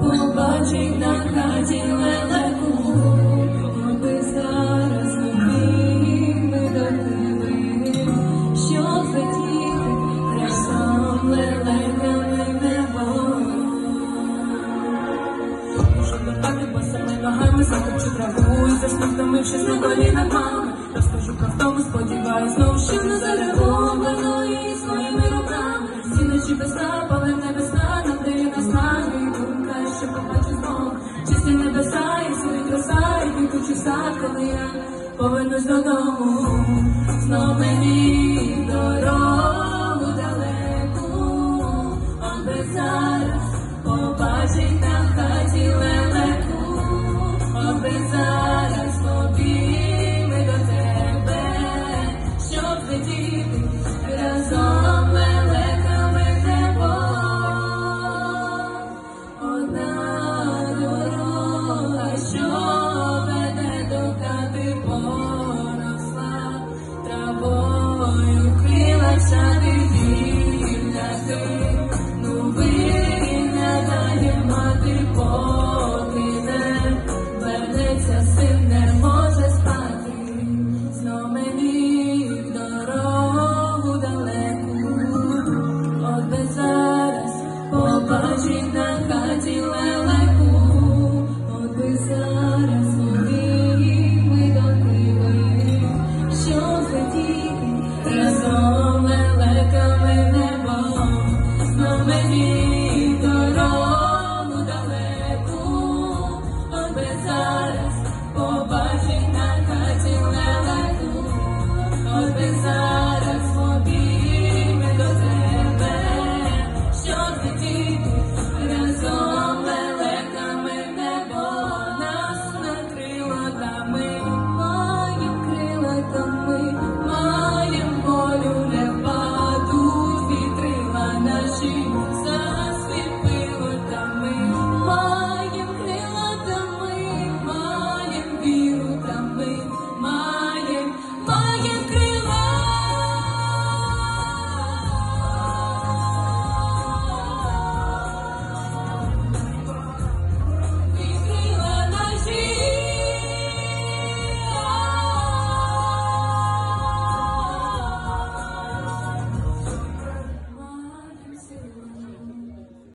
побачить на хаті лелеку, Коли зараз обійми до тебе, лелеками небо. Щоб летати босими ногами, закопчу траву і засну, втомившись на колінах мами. Розкажу втому, сподіваюсь, знов що не зареговано і своїми руками. Всі ночі без запали небесна, нам де я і думка, що побачу знов. Чисті небеса, і сюди краса, і квітучий сад, коли я повернусь додому. Знов мені Thank you.